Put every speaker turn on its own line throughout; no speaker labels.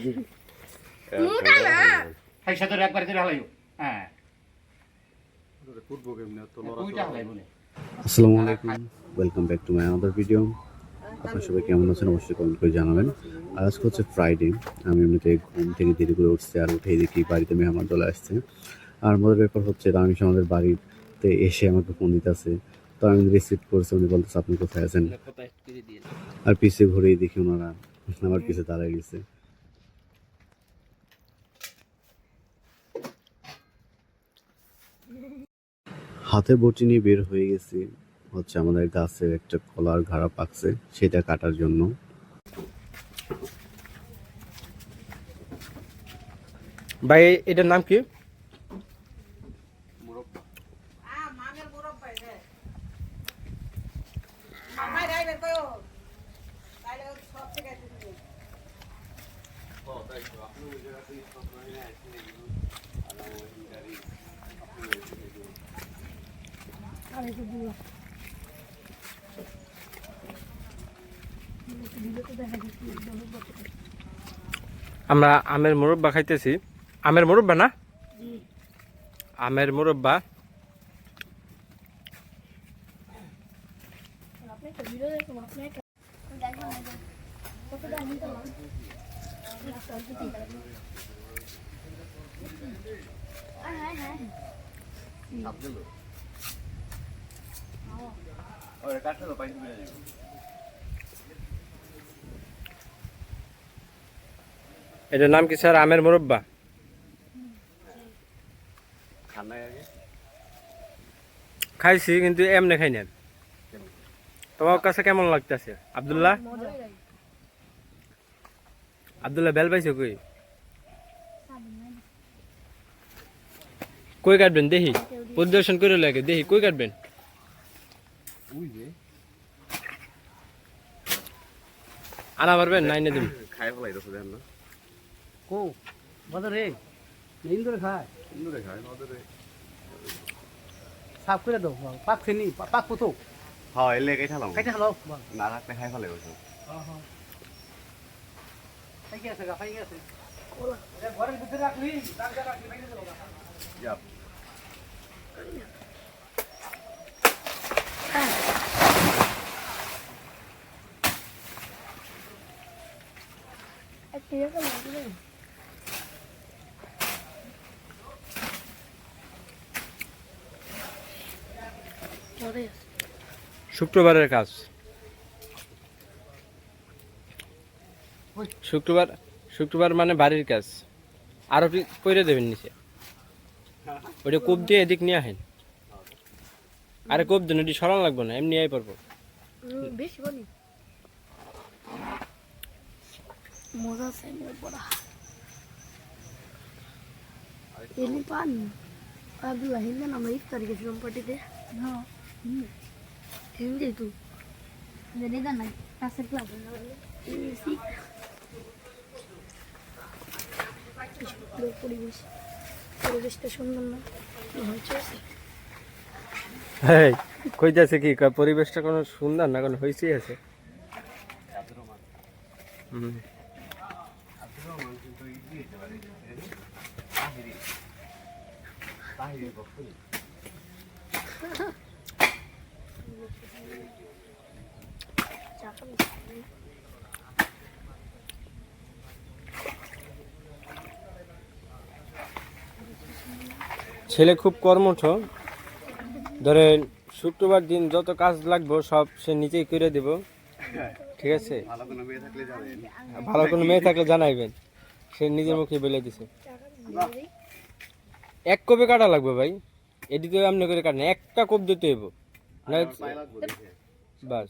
মোটা না।
হাই সাথে একবার করে হালাইও। হ্যাঁ। হালাই বলে
আসসালামু আলাইকুম। Welcome back to my another video আপনার সবাই কেমন আছেন অবশ্যই কমেন্ট করে জানাবেন। আর আজকে হচ্ছে ফ্রাইডে আমি এমনিতে ঘুম থেকে দেরি করে উঠছি আর উঠেই দেখি বাড়িতে মেহমান চলে আসছে। আর মজার ব্যাপার হচ্ছে রামিশ আমাদের বাড়িতে এসে আমাকে ফোন দিতেছে। তো আমি রিসিভ করছি উনি বলতেছে আপনি কোথায় আছেন? আর পিছে ঘুরেই দেখি ওনারা। আমার পিছে দাঁড়াই গেছে। হাতে বটি নিয়ে বের হয়ে গেছি। হচ্ছে আমাদের গাছের একটা কলার ঘাড়া পাকছে, সেটা কাটার জন্য।
ভাই, এটার নাম কি? আমরা আমের মুরব্বা খাইতেছি। আমের মুরব্বা না? আমের মুরব্বা।
একটা ভিডিও দেখুন আপনি একটা দেখুন কত দাম নিতে হ্যাঁ হ্যাঁ
এটার নাম কি স্যার? আমের মুরব্বা? খাইছি কিন্তু এমনি খাই না তোমার কাছে কেমন লাগতেছে? আবদুল্লাহ? আব্দুল্লাহ বেল পাইছো কই? কই কাটবেন? দেখি। পরিদর্শন করে লাগে দেখি কই কাটবেন? আনা পারবেন নাই না তুমি
খাই ফেলাইতেছে দেন না।
কো? বাজারে নিন ধরে খায়।
সুন্দরে খায় ওদের
সাফ করে দাও পাক ফেনি পাক পুতো।
হ্যাঁ এলে একাই ঠালাম
খাইতে খালো
না থাকলে খাই ফেলাই বসে
খাই আছে গা খাই আছে। ঘরের ভিতরে রাখলি রাখলে রাখলি বাইরে যাব
যাপ
একটা ইয়ে করে লাগবে পরে
শুক্রবারের কাজ। শুক্রবার শুক্রবার মানে বাড়ির কাজ। আরও পরে দেবেন নিচে। ওইটা কোপ দিয়ে এদিক নিয়ে আসেন। আরে কোপ দেন ওটি সরান লাগবে না, এমনি আই পারব
বেশি বলি মজা মেরে পড়া এলি পান। আব্দুল্লাহ হিন্দি আমরা ইফতার গেছিলাম পার্টিতে হ্যাঁ হিন্দি তো জানি না না কাছে ক্লাস পরিবেশ পরিবেশটা সুন্দর না হয়েছে
এই কইতাছে কি পরিবেশটা কোনো সুন্দর না কোনো হয়েছেই আছে? হুম। ছেলে খুব কর্মঠ। ধরেন, শুক্রবার দিন যত কাজ লাগবে, সব সে নিজেই করে দেব। ঠিক আছে?
ভালো কোনো মেয়ে থাকলে
জানাইবেন। সে নিজের মুখে বলে দিছে। এক কপি কাটা লাগবে ভাই। এটি তো এমনি করে কাটেন। একটা কোপ দিতে হইব। বাস।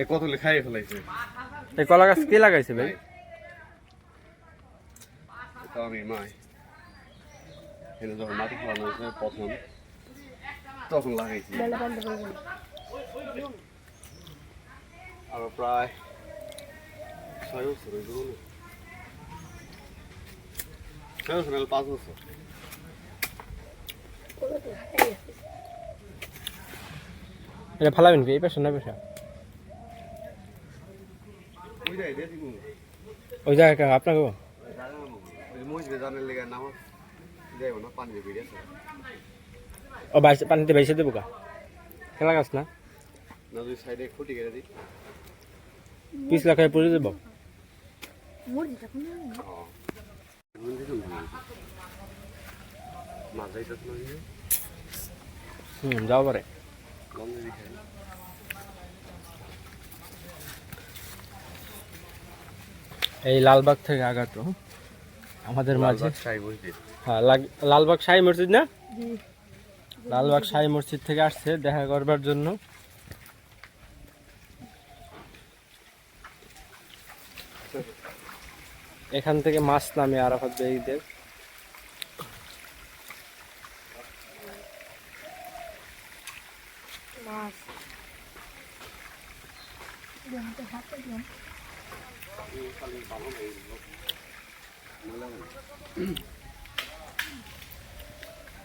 এ কত খাই ফেলাইছে?
এই কলা গাছ কে লাগাইছে ভাই?
তো আমি মাই। এনে যখন মাটি ফেলানো হয়েছে প্রথম। তখন লাগাইছি। আরও প্রায় ছয় বছর গেল না? পাঁচ বছর।
এটা ফালাবেন কি? এই পেশা না পেশা? ওই জায়গা আপনাকে?
মহিষকে জানের লেগে নামাজ। দেব না পানি দিয়ে। বেরিয়েছে
ও বাইশে পানিতে বাইশে দেবো কা খেলা গাছ না?
না যদি সাইডে খুঁটি কেটে দিই।
পিস লাখায় পড়ে দেবো। হুম যাও পারে। এই লালবাগ থেকে আগাত আমাদের মাঝে। হ্যাঁ লালবাগ শাহী মসজিদ না? লালবাগ সাই মসজিদ থেকে আসছে দেখা করবার জন্য। এখান থেকে মাছ নামে আরাফাত বেগদের।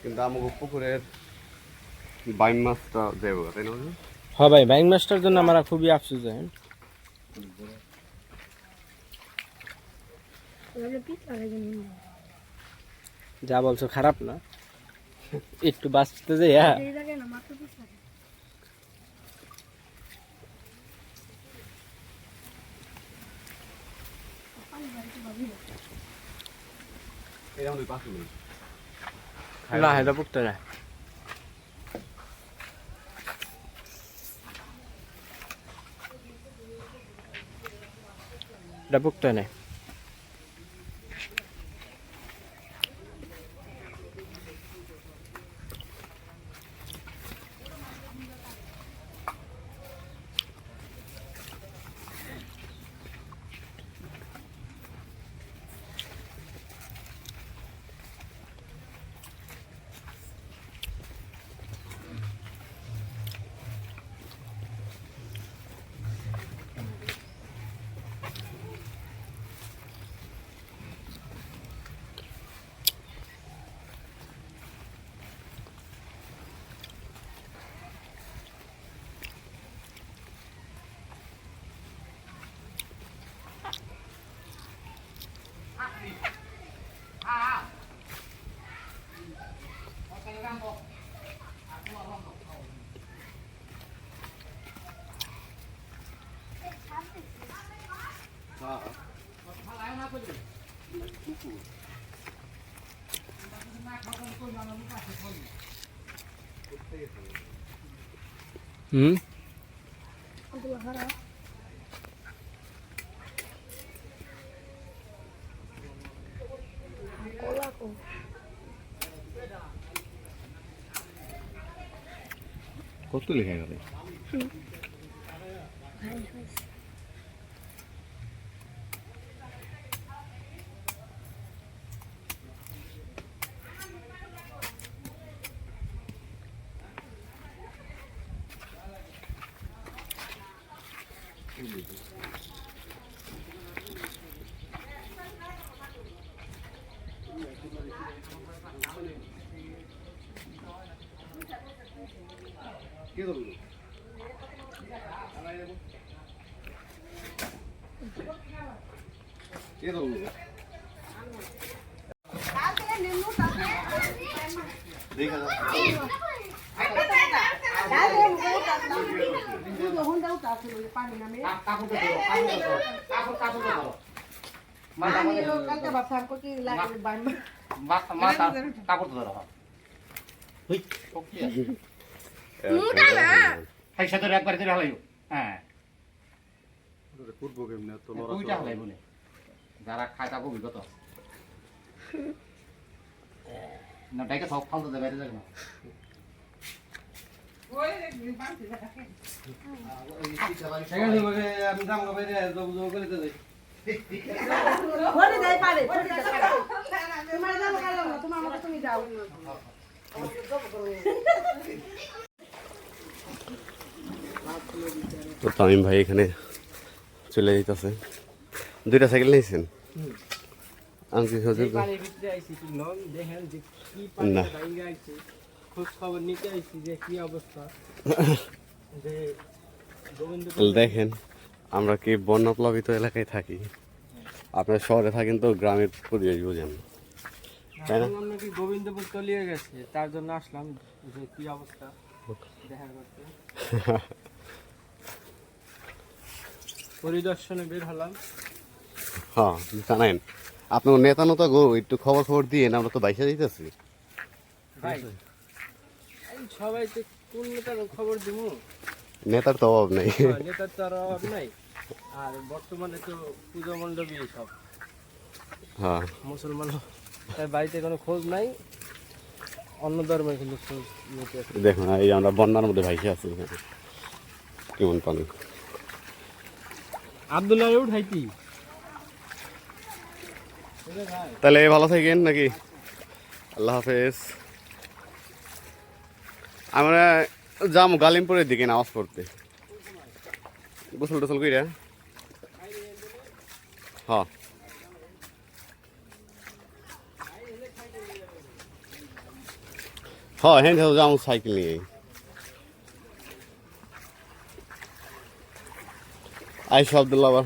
কিন্তু আমাকে পুকুরের বাইম মাছটা দেবো তাই না
হ্যাঁ ভাই ব্যাংক মাস্টার জন্য আমরা খুবই আফসোস
জানি
যা বলছো খারাপ না। একটু বাঁচতে যে হ্যাঁ।
না
এটা পুকতে না। এটা হুম?
কত লেখা গেল? কে ধরলো কে ধরলো দেখা যাচ্ছে
কাপড় কাপড় ধরো কাপড় ধরো একবার ধরে হালাইও। হ্যাঁ।
তো
যারা খায় তাকে অভিজ্ঞতা। না ডাইকে সব ফালতু দেবে না।
আমি দাম করে তো
ঘরে যাই পারে তোমার যাব কালো তোমার মতো তুমি যাও
তো তামিম ভাই এখানে চলে যেতেছে দুইটা সাইকেল নিয়েছেন না।
খোঁজ খবর নিতে আইছি যে কি অবস্থা। যে
দেখেন আমরা কি বন্যা প্লাবিত এলাকায় থাকি? আপনার শহরে থাকেন তো গ্রামের পরিবেশ বুঝেন। তাই না?
এখন আমরা কি গোবিন্দপুর তলিয়ে গেছে? তার জন্য আসলাম যে কি অবস্থা দেখা করতে। পরিদর্শনে বের হলাম।
হ্যাঁ জানেন আপনার নেতা নতা গো একটু খবর খবর দিয়ে আমরা তো বাইসা দিতেছি
সবাই তো কোন নেতার খবর দিব
নেতার তো অভাব নেই।
নেতার তো আর অভাব নাই। আর বর্তমানে তো পুজো মণ্ডপই সব।
হ্যাঁ।
মুসলমান তার বাড়িতে কোনো খোঁজ নাই। অন্য ধর্মের কিন্তু খোঁজ নিতে
দেখুন এই আমরা বন্যার মধ্যে ভাইসে আছি। কেমন পানি?
আব্দুল্লাহ উঠাইতি
তাহলে ভালো থাকেন নাকি? আল্লাহ হাফেজ। আমরা যাম গালিমপুরের দিকে নামাজ পড়তে। গোসল টোসল কইরা। হ্যাঁ হ্যাঁ হ্যাঁ যাম সাইকেল নিয়ে। আইসা আবদুল্লাহ আবার।